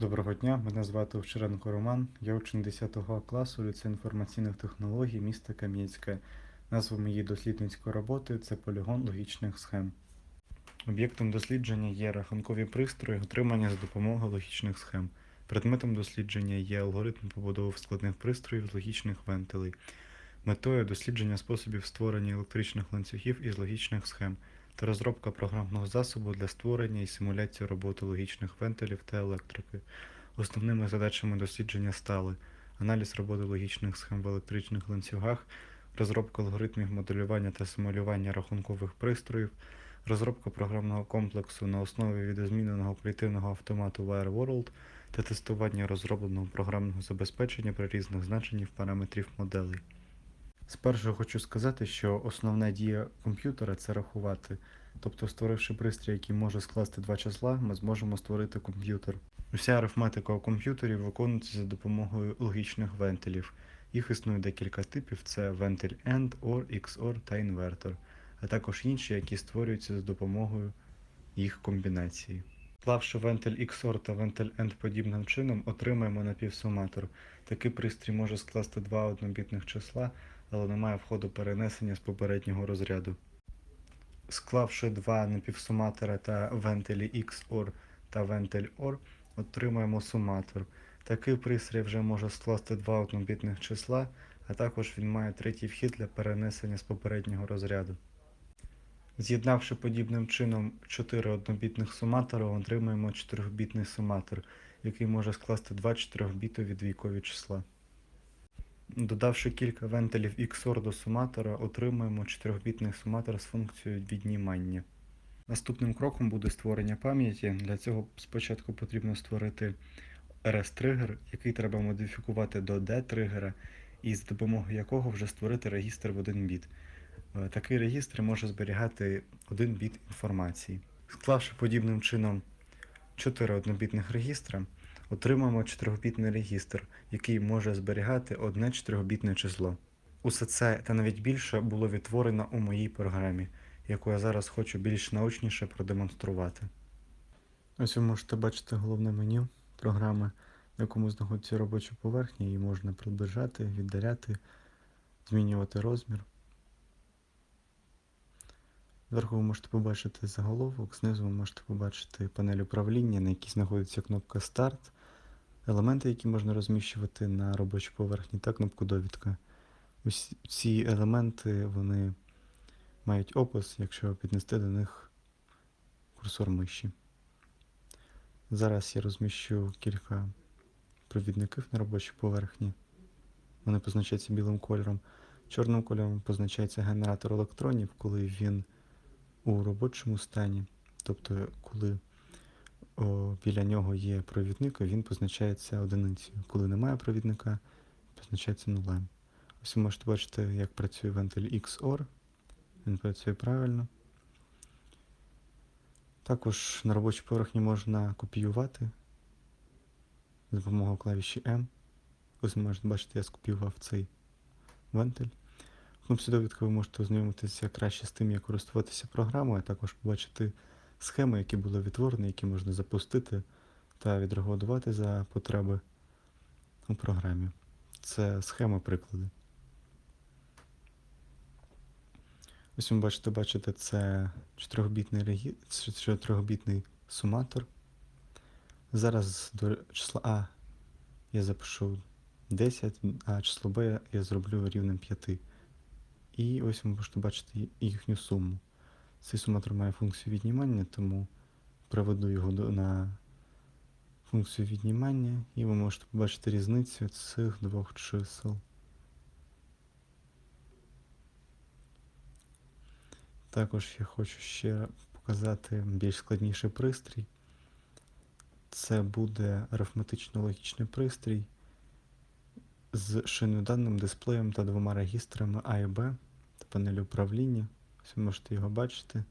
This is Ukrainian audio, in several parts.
Доброго дня, мене звати Овчаренко Роман. Я учень 10 класу ліцею інформаційних технологій міста Кам'янське. Назва моєї дослідницької роботи це полігон логічних схем. Об'єктом дослідження є рахункові пристрої, отримані за допомогою логічних схем. Предметом дослідження є алгоритм побудови складних пристроїв з логічних вентилей. Метою дослідження способів створення електричних ланцюгів із логічних схем та розробка програмного засобу для створення і симуляції роботи логічних вентилів та електрики. Основними задачами дослідження стали аналіз роботи логічних схем в електричних ланцюгах, розробка алгоритмів моделювання та симулювання рахункових пристроїв, розробка програмного комплексу на основі відозміненого оперативного автомату WireWorld та тестування розробленого програмного забезпечення при різних значеннях параметрів моделей. Спершу хочу сказати, що основна дія комп'ютера це рахувати. Тобто, створивши пристрій, який може скласти два числа, ми зможемо створити комп'ютер. Уся арифметика у комп'ютері виконується за допомогою логічних вентилів. Їх існує декілька типів: це вентиль AND, OR, XOR та інвертор, а також інші, які створюються за допомогою їх комбінації. Склавши вентиль XOR та вентиль AND подібним чином, отримаємо напівсуматор. Такий пристрій може скласти два однобітних числа, але немає входу перенесення з попереднього розряду. Склавши два напівсуматора та вентилі XOR та вентиль OR, отримаємо суматор. Такий пристрій вже може скласти два однобітних числа, а також він має третій вхід для перенесення з попереднього розряду. З'єднавши подібним чином 4 однобітних суматори, отримаємо 4-бітний суматор, який може скласти два 4-бітові двійкові числа. Додавши кілька вентилів XOR до суматора, отримаємо 4-бітний суматор з функцією віднімання. Наступним кроком буде створення пам'яті. Для цього спочатку потрібно створити RS-тригер, який треба модифікувати до D-тригера, і з допомогою якого вже створити регістр в 1 біт. Е, Такий регістр може зберігати 1 біт інформації. Склавши подібним чином 4 однобітних регістра, отримаємо 4-бітний регістр, який може зберігати одне 4-бітне число. Усе це та навіть більше було відтворено у моїй програмі, яку я зараз хочу більш наочніше продемонструвати. Ось ви можете бачити головне меню програми, в якому знаходиться робоча поверхня, її можна приближати, віддаляти, змінювати розмір. Зверху ви можете побачити заголовок, знизу ви можете побачити панель управління, на якій знаходиться кнопка Старт, елементи, які можна розміщувати на робочій поверхні, та кнопку Довідка. Ось ці елементи вони мають опис, якщо піднести до них курсор миші. Зараз я розміщу кілька провідників на робочій поверхні. Вони позначаються білим кольором. Чорним кольором позначається генератор електронів, коли він у робочому стані. Тобто, коли біля нього є провідник, він позначається одиницею. Коли немає провідника, позначається нулем. Ось ви можете бачити, як працює вентиль XOR. Він працює правильно. Також на робочій поверхні можна копіювати за допомогою клавіші M. Ось ви можете бачити, я скопіював цей вентиль. В кнопці довідки ви можете ознайомитися краще з тим, як користуватися програмою, а також побачити схеми, які були відтворені, які можна запустити та відреагувати за потреби у програмі. Це схеми приклади. Ось ви бачите, бачите, це 4-бітний, 4-бітний суматор. Зараз до числа А я запишу 10, а число Б я зроблю рівнем 5. І ось ви можете бачити їхню суму. Цей суматор має функцію віднімання, тому приведу його на функцію віднімання, і ви можете побачити різницю цих двох чисел. Також я хочу ще показати більш складніший пристрій. Це буде арифметично-логічний пристрій з шиноданним дисплеєм та двома регістрами А і Б та панелі управління. Ось ви можете його бачити.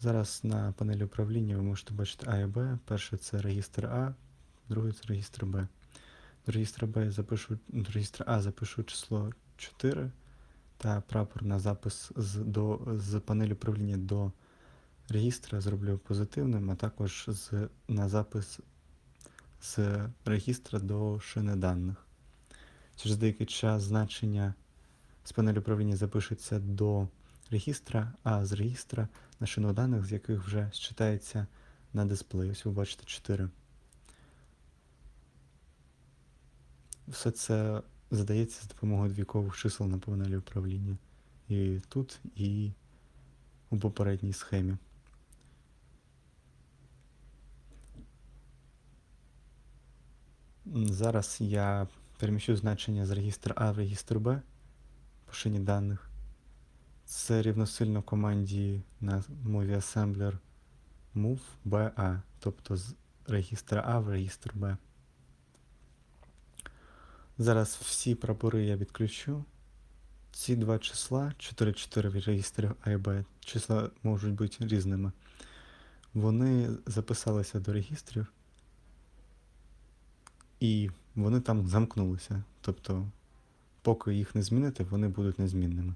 Зараз на панелі управління ви можете бачити А і Б. Перший це регістр А, другий це регістр Б. До регістра Б запишу, до регістра А запишу число 4 та прапор на запис з, до, з панелі управління до регістра зроблю позитивним, а також з, на запис з регістра до шини даних. Через деякий час значення з панелі управління запишеться до регістра, а з регістра на шину даних, з яких вже считається на дисплеї. Ось ви бачите 4. Все це задається з допомогою двійкових чисел на панелі управління. І тут, і у попередній схемі. Зараз я переміщу значення з регістра А в регістр Б по даних. Це рівносильно команді на мові асемблер move BA, тобто з регістра А в регістр Б. Зараз всі прапори я відключу. Ці два числа, 4-4 в регістрі А і Б, числа можуть бути різними. Вони записалися до регістрів, і вони там замкнулися. Тобто, поки їх не змінити, вони будуть незмінними.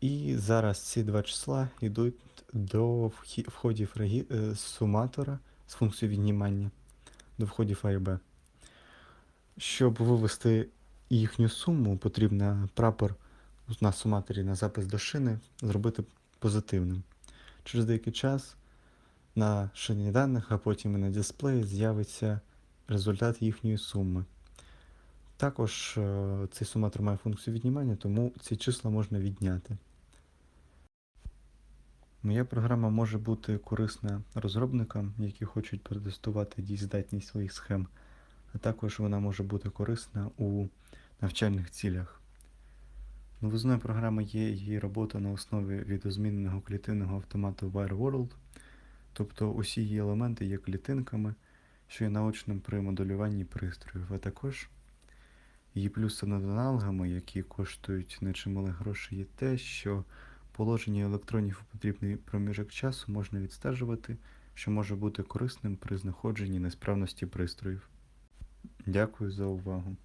І зараз ці два числа йдуть до входів е, суматора з функцією віднімання до входів А і Б. Щоб вивести їхню суму, потрібно прапор на суматорі на запис до шини зробити позитивним. Через деякий час на шині даних, а потім і на дисплеї з'явиться результат їхньої суми. Також е, цей суматор має функцію віднімання, тому ці числа можна відняти. Моя програма може бути корисна розробникам, які хочуть протестувати дієздатність своїх схем, а також вона може бути корисна у навчальних цілях. Новизною програми є її робота на основі відозміненого клітинного автомату WireWorld, тобто усі її елементи є клітинками, що є наочним при моделюванні пристроїв, а також її плюси над аналогами, які коштують нечимали грошей, є те, що положення електронів у потрібний проміжок часу можна відстежувати, що може бути корисним при знаходженні несправності пристроїв. Дякую за увагу.